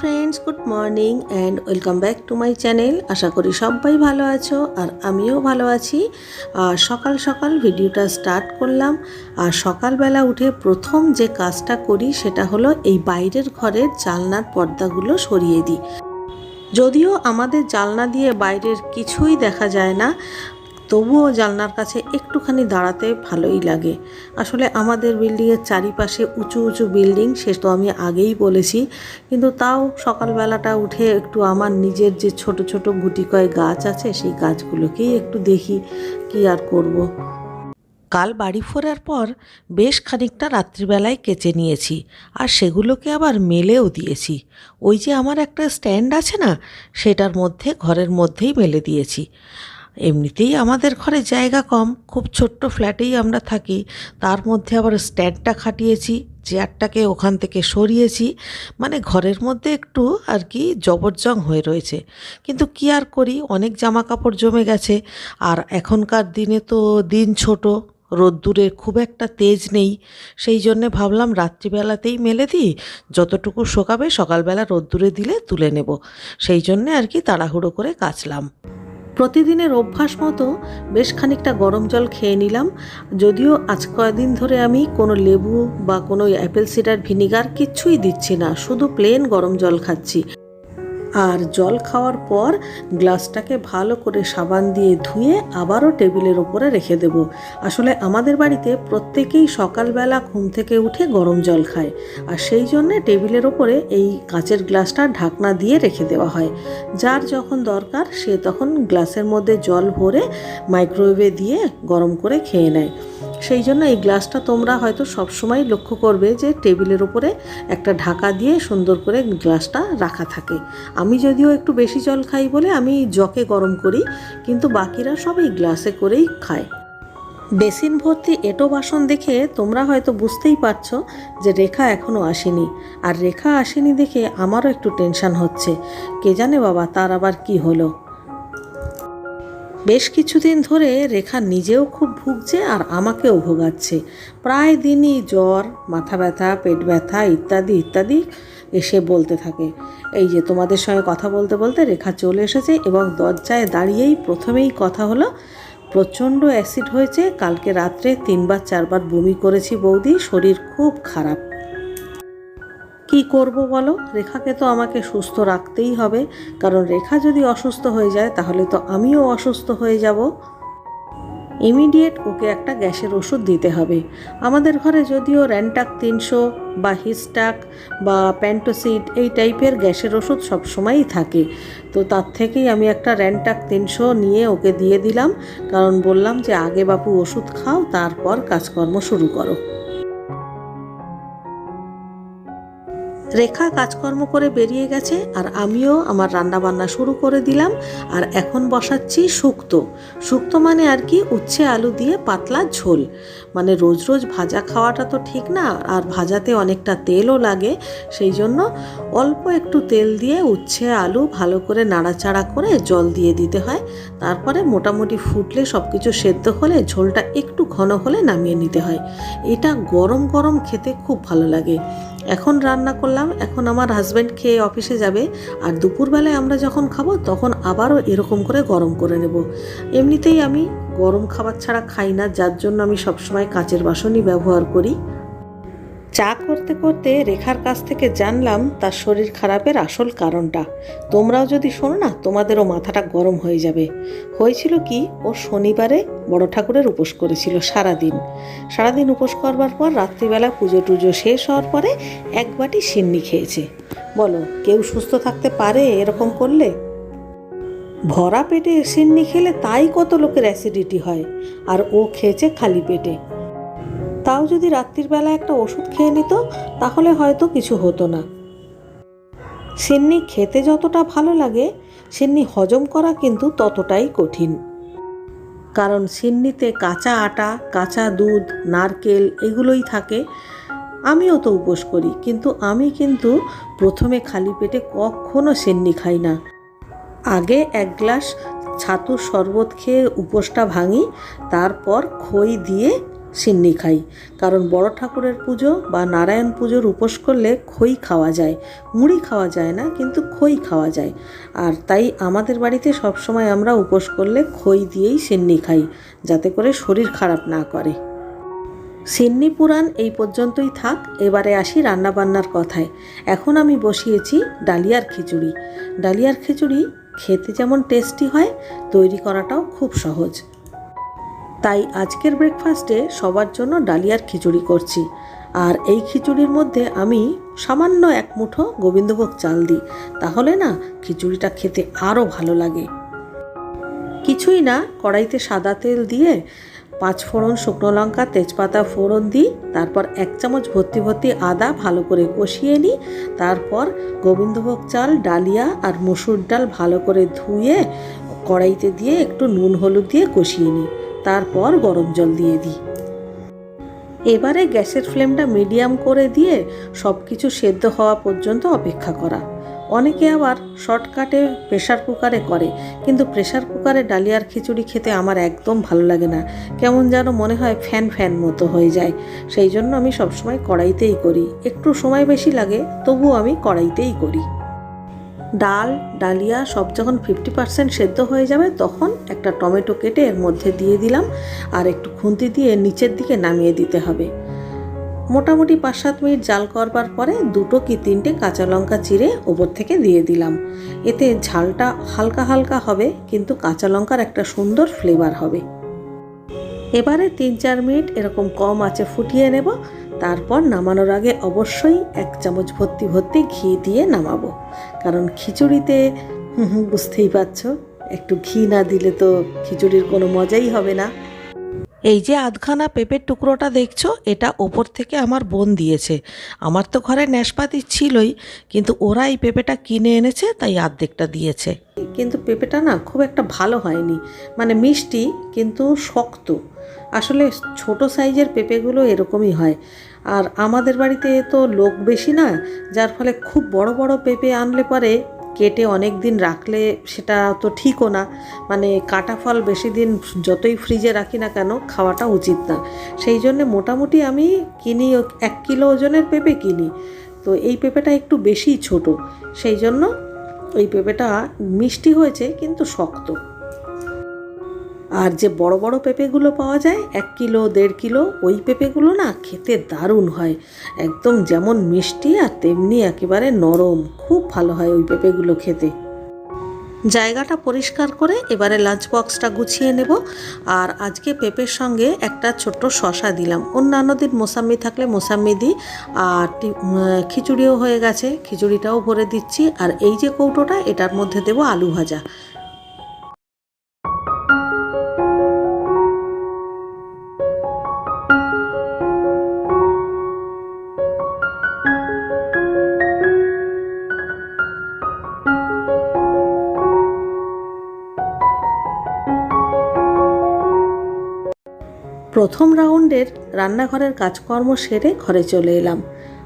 Friends good morning and welcome back to my channel আশা করি সবাই ভালো আছো আর আমিও ভালো আছি। আর সকাল সকাল ভিডিওটা স্টার্ট করলাম। আর সকালবেলা উঠে প্রথম যে কাজটা করি সেটা হলো এই বাইরের ঘরের জালনার পর্দাগুলো সরিয়ে দিই। যদিও আমাদের জালনা দিয়ে বাইরের কিছুই দেখা যায় না তবুও জানলার কাছে একটুখানি দাঁড়াতে ভালোই লাগে। আসলে আমাদের বিল্ডিংয়ের চারিপাশে উঁচু উঁচু বিল্ডিং, সে তো আমি আগেই বলেছি। কিন্তু তাও সকালবেলাটা উঠে একটু আমার নিজের যে ছোট ছোট গুটি কয় গাছ আছে, সেই গাছগুলোকেই একটু দেখি কি আর করব। কাল বাড়ি ফেরার পর বেশ খানিকটা রাত্রিবেলায় কেচে নিয়েছি, আর সেগুলোকে আবার মেলেও দিয়েছি। ওই যে আমার একটা স্ট্যান্ড আছে না, সেটার মধ্যে, ঘরের মধ্যেই মেলে দিয়েছি। এমনিতেই আমাদের ঘরে জায়গা কম, খুব ছোট্ট ফ্ল্যাটেই আমরা থাকি। তার মধ্যে আবার স্ট্যান্ডটা খাটিয়েছি, চেয়ারটাকে ওখান থেকে সরিয়েছি। মানে ঘরের মধ্যে একটু আর কি জবরজং হয়ে রয়েছে। কিন্তু কি আর করি? অনেক জামা কাপড় জমে গেছে। আর এখনকার দিনে তো দিন ছোট রোদ্দুরের খুব একটা তেজ নেই। সেই জন্যে ভাবলাম রাত্রিবেলাতেই মেলে দিই। যতটুকু শোকাবে সকালবেলা রোদ্দুরে দিলে তুলে নেব। সেই জন্যে আর কি তাড়াহুড়ো করে কাচলাম। প্রতিদিনের অভ্যাস মতো বেশ খানিকটা গরম জল খেয়ে নিলাম। যদিও আজ কয়েকদিন ধরে আমি কোনো লেবু বা কোনো অ্যাপেল সিডার ভিনিগার কিচ্ছুই দিচ্ছি না, শুধু প্লেন গরম জল খাচ্ছি। আর জল খাওয়ার পর গ্লাসটাকে ভালো করে সাবান দিয়ে ধুয়ে আবারও টেবিলের ওপরে রেখে দেব। আসলে আমাদের বাড়িতে প্রত্যেকেই সকালবেলা ঘুম থেকে উঠে গরম জল খায়। আর সেই জন্যে টেবিলের ওপরে এই কাঁচের গ্লাসটা ঢাকনা দিয়ে রেখে দেওয়া হয়। যার যখন দরকার সে তখন গ্লাসের মধ্যে জল ভরে মাইক্রোওয়েভে দিয়ে গরম করে খেয়ে নেয়। সেই জন্য এই গ্লাসটা তোমরা হয়তো সবসময় লক্ষ্য করবে যে টেবিলের ওপরে একটা ঢাকা দিয়ে সুন্দর করে গ্লাসটা রাখা থাকে। আমি যদিও একটু বেশি জল খাই বলে আমি জকে গরম করি, কিন্তু বাকিরা সব এই গ্লাসে করেই খায়। বেসিন ভর্তি এটো বাসন দেখে তোমরা হয়তো বুঝতেই পারছ যে রেখা এখনও আসেনি। আর রেখা আসেনি দেখে আমারও একটু টেনশন হচ্ছে। কে জানে বাবা, তার আবার কি হলো? বেশ কিছুদিন ধরে রেখা নিজেও খুব ভুগছে আর আমাকেও ভোগাচ্ছে। প্রায় দিনই জ্বর, মাথা ব্যথা, পেট ব্যথা ইত্যাদি ইত্যাদি এসে বলতে থাকে। এই যে তোমাদের সঙ্গে কথা বলতে বলতে রেখা চলে এসেছে এবং দরজায় দাঁড়িয়েই প্রথমেই কথা হলো, প্রচণ্ড অ্যাসিড হয়েছে, কালকে রাত্রে তিনবার চারবার বমি করেছি বৌদি, শরীর খুব খারাপ। কি করব বলো? রেখাকে তো আমাকে সুস্থ রাখতেই হবে। কারণ রেখা যদি অসুস্থ হয়ে যায়, তাহলে তো আমিও অসুস্থ হয়ে যাব। ইমিডিয়েট ওকে একটা গ্যাসের ওষুধ দিতে হবে। আমাদের ঘরে যদিও র্যান্টাক তিনশো বা হিস্টাক বা প্যান্টোসিড এই টাইপের গ্যাসের ওষুধ সবসময়ই থাকে। তো তার থেকেই আমি একটা র্যান্টাক তিনশো নিয়ে ওকে দিয়ে দিলাম। কারণ বললাম যে, আগে বাপু ওষুধ খাও, তারপর কাজকর্ম শুরু করো। রেখা কাজকর্ম করে বেরিয়ে গেছে আর আমিও আমার রান্না বান্না শুরু করে দিলাম আর এখন বসাচ্ছি শুক্তো। শুক্তো মানে আর কি উচ্ছে আলু দিয়ে পাতলা ঝোল। মানে রোজ রোজ ভাজা খাওয়াটা তো ঠিক না আর ভাজাতে অনেকটা তেলও লাগে, সেই জন্য অল্প একটু তেল দিয়ে উচ্ছে আলু ভালো করে নাড়াচাড়া করে জল দিয়ে দিতে হয়। তারপরে মোটামুটি ফুটলে সব কিছু সেদ্ধ হলে ঝোলটা একটু ঘন হলে নামিয়ে নিতে হয়। এটা গরম গরম খেতে খুব ভালো লাগে। এখন রান্না করলাম, এখন আমার হাজব্যান্ড খেয়ে অফিসে যাবে, আর দুপুরবেলায় আমরা যখন খাব, তখন আবারও এরকম করে গরম করে নেব। এমনিতেই আমি গরম খাবার ছাড়া খাই না, যার জন্য আমি সবসময় কাঁচের বাসনই ব্যবহার করি। চা করতে করতে রেখার কাছ থেকে জানলাম তার শরীর খারাপের আসল কারণটা। তোমরাও যদি শোনো না, তোমাদেরও মাথাটা গরম হয়ে যাবে। হয়েছিল কি, ও শনিবারে বড় ঠাকুরের উপোস করেছিল সারাদিন। সারাদিন উপোস করবার পর রাত্রিবেলা পুজো টুজো শেষ হওয়ার পরে এক বাটি সিন্নি খেয়েছে। বলো, কেউ সুস্থ থাকতে পারে এরকম করলে? ভরা পেটে সিন্নি খেলে তাই কত লোকের অ্যাসিডিটি হয়। আর ও খেয়েছে খালি পেটে। তাও যদি রাত্রির বেলা একটা ওষুধ খেয়ে নিত, তাহলে হয়তো কিছু হতো না। সিন্নি খেতে যতটা ভালো লাগে, সিন্নি হজম করা কিন্তু ততটাই কঠিন। কারণ সিন্নিতে কাঁচা আটা, কাঁচা দুধ, নারকেল এগুলোই থাকে। আমিও তো উপোস করি, কিন্তু আমি কিন্তু প্রথমে খালি পেটে কখনো সিন্নি খাই না। আগে এক গ্লাস ছাতুর শরবত খেয়ে উপোসটা ভাঙি, তারপর খই দিয়ে সিন্নি খাই। কারণ বড় ঠাকুরের পুজো বা নারায়ণ পুজোর উপোস করলে খই খাওয়া যায়। মুড়ি খাওয়া যায় না, কিন্তু খই খাওয়া যায়। আর তাই আমাদের বাড়িতে সবসময় আমরা উপোস করলে খই দিয়েই সিন্নি খাই, যাতে করে শরীর খারাপ না করে। সিন্নি পুরাণ এই পর্যন্তই থাক, এবারে আসি রান্নাবান্নার কথায়। এখন আমি বসিয়েছি ডালিয়ার খিচুড়ি। ডালিয়ার খিচুড়ি খেতে যেমন টেস্টি হয়, তৈরি করাটাও খুব সহজ। তাই আজকের ব্রেকফাস্টে সবার জন্য ডালিয়ার খিচুড়ি করছি। আর এই খিচুড়ির মধ্যে আমি সামান্য এক মুঠো গোবিন্দভোগ চাল দিই। তাহলে না, খিচুড়িটা খেতে আরও ভালো লাগে। কিছুই না, কড়াইতে সাদা তেল দিয়ে পাঁচ ফোড়ন শুকনো লঙ্কা, তেজপাতা ফোড়ন দিই। তারপর এক চামচ ভর্তি ভর্তি আদা ভালো করে কষিয়ে নিই। তারপর গোবিন্দভোগ চাল, ডালিয়া আর মসুর ডাল ভালো করে ধুয়ে কড়াইতে দিয়ে একটু নুন, হলুদ দিয়ে কষিয়ে নিই। তারপর গরম জল দিয়ে দিই। এবারে গ্যাসের ফ্লেমটা মিডিয়াম করে দিয়ে সব কিছু সেদ্ধ হওয়া পর্যন্ত অপেক্ষা করা। অনেকে আবার শর্টকাটে প্রেশার কুকারে করে, কিন্তু প্রেশার কুকারে ডালিয়ার খিচুড়ি খেতে আমার একদম ভালো লাগে না। কেমন যেন মনে হয় ফ্যান ফ্যান মতো হয়ে যায়। সেই জন্য আমি সবসময় কড়াইতেই করি। একটু সময় বেশি লাগে, তবুও আমি কড়াইতেই করি। ডাল, ডালিয়া সব যখন ফিফটি পার্সেন্ট সেদ্ধ হয়ে যাবে, তখন একটা টমেটো কেটে এর মধ্যে দিয়ে দিলাম আর একটু খুন্তি দিয়ে নিচের দিকে নামিয়ে দিতে হবে। মোটামুটি পাঁচ সাত মিনিট জাল করবার পরে দুটো কি তিনটে কাঁচা লঙ্কা চিরে ওপর থেকে দিয়ে দিলাম। এতে ঝালটা হালকা হালকা হবে, কিন্তু কাঁচা লঙ্কার একটা সুন্দর ফ্লেভার হবে। এবারে তিন চার মিনিট এরকম কম আছে ফুটিয়ে নেব তারপর নামানোর আগে অবশ্যই এক চামচ ভর্তি ভর্তি ঘি দিয়ে নামাবো। কারণ খিচুড়িতে বুঝতেই পারছ, একটু ঘি না দিলে তো খিচুড়ির কোনো মজাই হবে না। এই যে আধখানা পেঁপের টুকরোটা দেখছ, এটা ওপর থেকে আমার বোন দিয়েছে। আমার তো ঘরে ন্যাশপাতি ছিলই, কিন্তু ওরা এই পেঁপেটা কিনে এনেছে, তাই অর্ধেকটা দিয়েছে। কিন্তু পেঁপেটা না খুব একটা ভালো হয়নি। মানে মিষ্টি, কিন্তু শক্ত। আসলে ছোট সাইজের পেঁপেগুলো এরকমই হয়। আর আমাদের বাড়িতে তো লোক বেশি না, যার ফলে খুব বড় বড় পেঁপে আনলে পরে কেটে অনেক দিন রাখলে সেটা তো ঠিকও না। মানে কাটা ফল বেশি দিন যতই ফ্রিজে রাখি না কেন খাওয়াটা উচিত না। সেই জন্যে মোটামুটি আমি কিনি এক কিলো ওজনের পেঁপে কিনি। তো এই পেঁপেটা একটু বেশি ছোট। সেই জন্য এই পেঁপেটা মিষ্টি হয়েছে কিন্তু শক্ত। আর যে বড় বড় পেঁপেগুলো পাওয়া যায়, এক কিলো, দেড় কিলো, ওই পেঁপেগুলো না খেতে দারুণ হয়। একদম যেমন মিষ্টি আর তেমনি একেবারে নরম। খুব ভালো হয় ওই পেঁপেগুলো খেতে। জায়গাটা পরিষ্কার করে এবারে লাঞ্চ বক্সটা গুছিয়ে নেব। আর আজকে পেঁপের সঙ্গে একটা ছোট্ট শশা দিলাম। অন্যান্য দিন মোসাম্মি থাকলে মোসাম্মি দিই। আর খিচুড়িও হয়ে গেছে। খিচুড়িটাও ভরে দিচ্ছি। আর এই যে কৌটোটা, এটার মধ্যে দেবো আলু ভাজা। প্রথম রাউন্ডের রান্নাঘরের কাজকর্ম সেরে ঘরে চলে এলাম।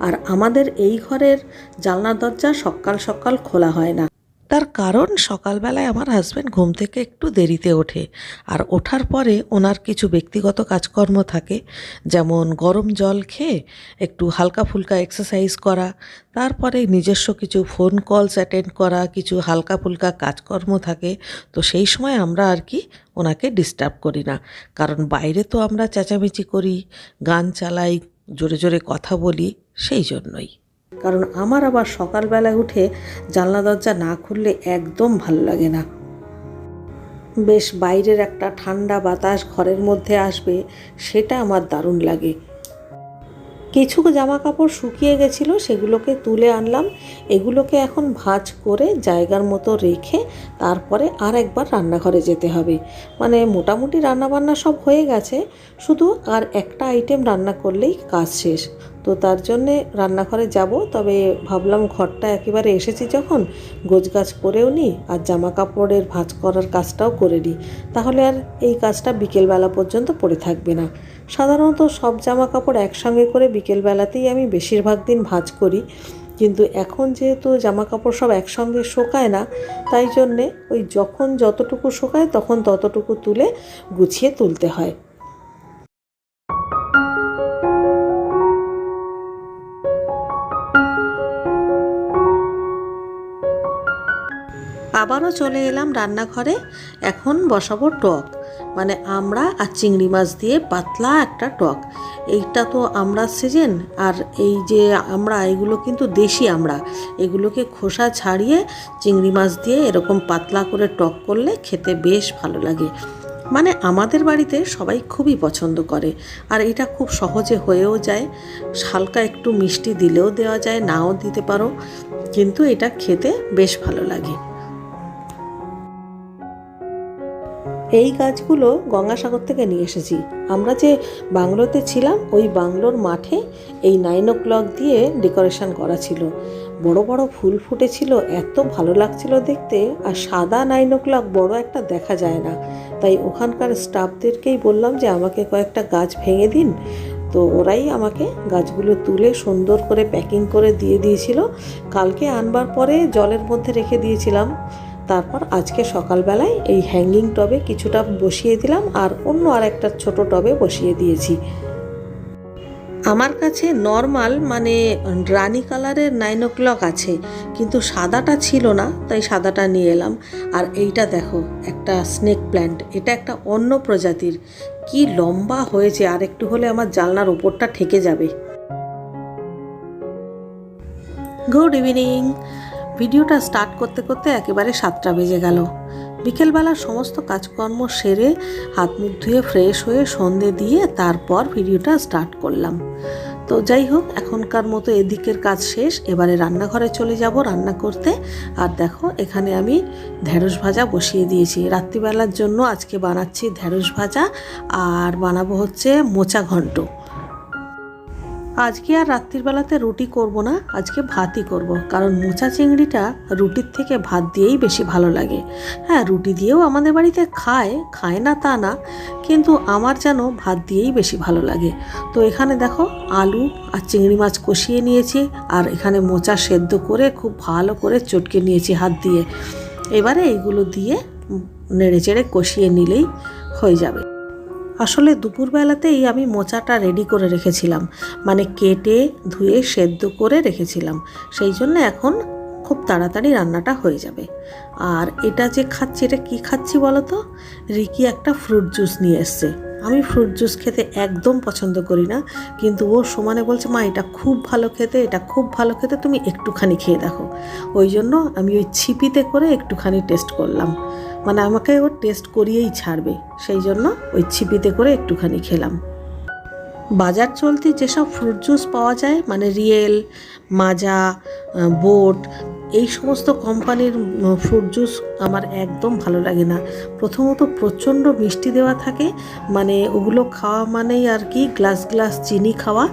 আর আমাদের এই ঘরের জানলা দরজা সকাল সকাল খোলা হয় না। তার কারণ সকালবেলায় আমার হাজব্যান্ড ঘুম থেকে একটু দেরিতে ওঠে। আর ওঠার পরে ওনার কিছু ব্যক্তিগত কাজকর্ম থাকে, যেমন গরম জল খেয়ে একটু হালকা ফুলকা এক্সারসাইজ করা, তারপরে নিজস্ব কিছু ফোন কলস অ্যাটেন্ড করা, কিছু হালকা ফুলকা কাজকর্ম থাকে। তো সেই সময় আমরা আর কি ওনাকে ডিস্টার্ব করি না। কারণ বাইরে তো আমরা চেঁচামেচি করি, গান চালাই, জোরে জোরে কথা বলি, সেই জন্যই। কারণ আমার আবার সকালবেলা উঠে জানলা দরজা না খুললে একদম ভালো লাগে না। বেশ বাইরের একটা ঠান্ডা বাতাস ঘরের মধ্যে আসবে, সেটা আমার দারুণ লাগে। কিছু জামা কাপড় শুকিয়ে গেছিল, সেগুলোকে তুলে আনলাম। এগুলোকে এখন ভাঁজ করে জায়গার মতো রেখে তারপরে আর একবার রান্নাঘরে যেতে হবে। মানে মোটামুটি রান্নাবান্না সব হয়ে গেছে, শুধু আর একটা আইটেম রান্না করলেই কাজ শেষ। তো তার জন্যে রান্নাঘরে যাব। তবে ভাবলাম ঘরটা একেবারে এসেছি যখন, গোছগাছ করেও নিই আর জামা কাপড়ের ভাঁজ করার কাজটাও করে নিই তাহলে আর এই কাজটা বিকেলবেলা পর্যন্ত পড়ে থাকবে না। সাধারণত সব জামা কাপড় একসঙ্গে করে বিকেলবেলাতেই আমি বেশিরভাগ দিন ভাঁজ করি। কিন্তু এখন যেহেতু জামা কাপড় সব একসঙ্গে শোকায় না, তাই জন্যে ওই যখন যতটুকু শোকায় তখন ততটুকু তুলে গুছিয়ে তুলতে হয়। আবারও চলে এলাম রান্নাঘরে। এখন বসাবো টক। মানে আমরা আর চিংড়ি মাছ দিয়ে পাতলা একটা টক। এইটা তো আমরা সিজন, আর এই যে আমরা, এগুলো কিন্তু দেশি আমরা। এগুলোকে খোসা ছাড়িয়ে চিংড়ি মাছ দিয়ে এরকম পাতলা করে টক করলে খেতে বেশ ভালো লাগে। মানে আমাদের বাড়িতে সবাই খুবই পছন্দ করে, আর এটা খুব সহজে হয়েও যায়। হালকা একটু মিষ্টি দিলেও দেওয়া যায়, নাও দিতে পারো। কিন্তু এটা খেতে বেশ ভালো লাগে। এই গাছগুলো গঙ্গাসাগর থেকে নিয়ে এসেছি। আমরা যে বাংলোতে ছিলাম, ওই বাংলোর মাঠে এই নাইন ও ক্লক দিয়ে ডেকোরেশন করা ছিল। বড় বড় ফুল ফুটেছিল, এত ভালো লাগছিল দেখতে, আর সাদা নাইন ও ক্লক বড় একটা দেখা যায় না। তাই ওখানকার স্টাফদেরকেই বললাম যে, আমাকে কয়েকটা গাছ ভেঙে দিন। তো ওরাই আমাকে গাছগুলো তুলে সুন্দর করে প্যাকিং করে দিয়ে দিয়েছিল। কালকে আনবার পরে জলের মধ্যে রেখে দিয়েছিলাম। তারপর আজকে সকালবেলায় এই হ্যাঙ্গিং টবে কিছুটা বসিয়ে দিলাম আর অন্য আর একটা ছোট টবে বসিয়ে দিয়েছি। আমার কাছে নর্মাল মানে রানি কালারের নাইন ও ক্লক আছে, কিন্তু সাদাটা ছিল না, তাই সাদাটা নিয়ে এলাম। আর এইটা দেখো, একটা স্নেক প্ল্যান্ট এটা একটা অন্য প্রজাতির। কি লম্বা হয়েছে, আর একটু হলে আমার জানলার ওপরটা ঠেকে যাবে। গুড ইভিনিং ভিডিওটা স্টার্ট করতে করতে একেবারে সাতটা বেজে গেল। বিকেলবেলা সমস্ত কাজকর্ম সেরে হাত মুখ ধুয়ে ফ্রেশ হয়ে সন্ধে দিয়ে তারপর ভিডিওটা স্টার্ট করলাম। তো যাই হোক, এখনকার মতো এদিকের কাজ শেষ। এবারে রান্নাঘরে চলে যাব রান্না করতে। আর দেখো, এখানে আমি ঢেঁড়স ভাজা বসিয়ে দিয়েছি। রাত্রিবেলার জন্য আজকে বানাচ্ছি ঢেঁড়স ভাজা। আর বানাবো হচ্ছে মোচা ঘন্ট। আজকে আর রাত্রির বেলাতে রুটি করব না, আজকে ভাতই করব। কারণ মোচা চিংড়িটা রুটির থেকে ভাত দিয়েই বেশি ভালো লাগে। হ্যাঁ রুটি দিয়েও আমাদের বাড়িতে খায় খায় না তা না, কিন্তু আমার যেন ভাত দিয়েই বেশি ভালো লাগে। তো এখানে দেখো আলু আর চিংড়ি মাছ কষিয়ে নিয়েছি, আর এখানে মোচা সেদ্ধ করে খুব ভালো করে চটকে নিয়েছি হাত দিয়ে। এবারে এইগুলো দিয়ে নেড়ে চেড়ে কষিয়ে নিলেই হয়ে যাবে। আসলে দুপুরবেলাতেই আমি মোচাটা রেডি করে রেখেছিলাম মানে কেটে ধুয়ে সেদ্ধ করে রেখেছিলাম। সেই জন্য এখন খুব তাড়াতাড়ি রান্নাটা হয়ে যাবে। আর এটা যে খাচ্ছি, এটা কী খাচ্ছি বলো তো রিকি একটা ফ্রুট জুস নিয়ে এসছে। আমি ফ্রুট জুস খেতে একদম পছন্দ করি না, কিন্তু ও সমানে বলছে, মা, এটা খুব ভালো খেতে, এটা খুব ভালো খেতে, তুমি একটুখানি খেয়ে দেখো। ওই জন্য আমি ওই ছিপিতে করে একটুখানি টেস্ট করলাম। মানে আমাকে ও টেস্ট করিয়েই ছাড়বে। সেই জন্য ওই ছিপিতে করে একটুখানি খেলাম। বাজার চলতি যেসব ফ্রুট জুস পাওয়া যায় মানে রিয়েল মাজা বোট এই সমস্ত কোম্পানির ফ্রুট জুস আমার একদম ভালো লাগে না। প্রথমত প্রচণ্ড মিষ্টি দেওয়া থাকে মানে ওগুলো খাওয়া মানেই আর কি গ্লাস গ্লাস চিনি খাওয়া।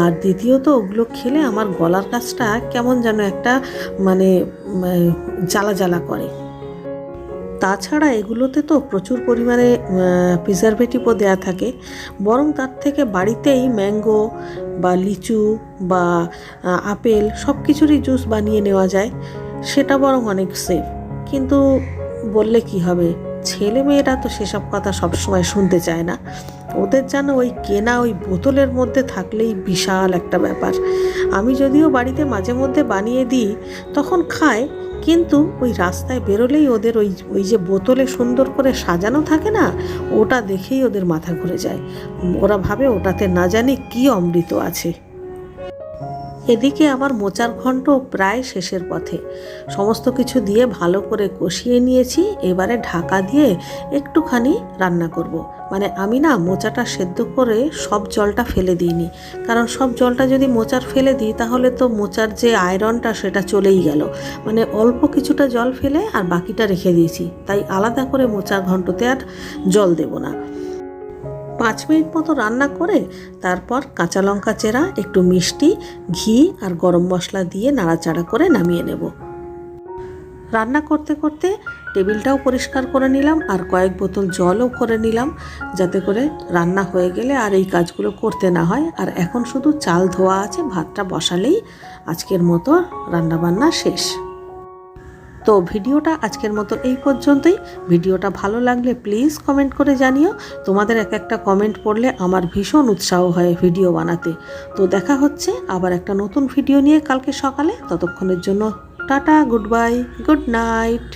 আর দ্বিতীয়ত ওগুলো খেলে আমার গলার কাজটা কেমন যেন একটা মানে জ্বালা জ্বালা করে। তাছাড়া এগুলোতে তো প্রচুর পরিমাণে প্রিজারভেটিভও দেওয়া থাকে। বরং তার থেকে বাড়িতেই ম্যাঙ্গো বা লিচু বা আপেল সব কিছুরই জুস বানিয়ে নেওয়া যায়। সেটা বরং অনেক সেফ কিন্তু বললে কি হবে? ছেলে মেয়েরা তো সেসব কথা সবসময় শুনতে চায় না। ওদের যেন ওই কেনা ওই বোতলের মধ্যে থাকলেই বিশাল একটা ব্যাপার। আমি যদিও বাড়িতে মাঝে মধ্যে বানিয়ে দিই, তখন খায় কিন্তু ওই রাস্তায় বেরোলেই ওদের ওই ওই যে বোতলে সুন্দর করে সাজানো থাকে না, ওটা দেখেই ওদের মাথা ঘুরে যায়। ওরা ভাবে ওটাতে না জানি কী অমৃত আছে। এদিকে আমার মোচার ঘন্ট প্রায় শেষের পথে। সমস্ত কিছু দিয়ে ভালো করে কষিয়ে নিয়েছি, এবারে ঢাকা দিয়ে একটুখানি রান্না করব। মানে আমি না মোচাটা সেদ্ধ করে সব জলটা ফেলে দিইনি। কারণ সব জলটা যদি মোচার ফেলে দিই, তাহলে তো মোচার যে আয়রনটা সেটা চলেই গেল। মানে অল্প কিছুটা জল ফেলে আর বাকিটা রেখে দিয়েছি। তাই আলাদা করে মোচার ঘন্টতে আর জল দেব না। পাঁচ মিনিট মতো রান্না করে তারপর কাঁচা লঙ্কা চেরা, একটু মিষ্টি, ঘি আর গরম মশলা দিয়ে নাড়াচাড়া করে নামিয়ে নেব। রান্না করতে করতে টেবিলটাও পরিষ্কার করে নিলাম আর কয়েক বোতল জলও করে নিলাম যাতে করে রান্না হয়ে গেলে আর এই কাজগুলো করতে না হয়। আর এখন শুধু চাল ধোয়া আছে, ভাতটা বসালেই আজকের মতো রান্নাবান্না শেষ। তো ভিডিওটা আজকের মতো এই পর্যন্তই। ভিডিওটা ভালো লাগলে প্লিজ কমেন্ট করে জানিও। তোমাদের এক একটা কমেন্ট পড়লে আমার ভীষণ উৎসাহ হয় ভিডিও বানাতে। তো দেখা হচ্ছে আবার একটা নতুন ভিডিও নিয়ে কালকে সকালে। ততক্ষণের জন্য tata good bye good night